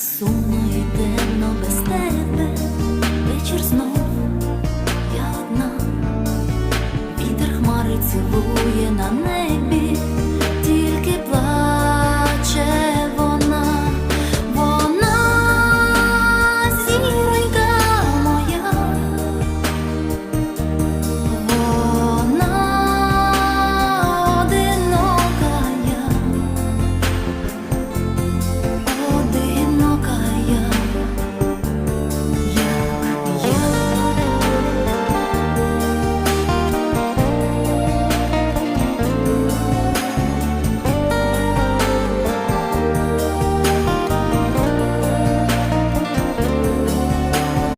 Сумно й без тебе, вечір знов. Я одна, вітер хмари цілує на небі.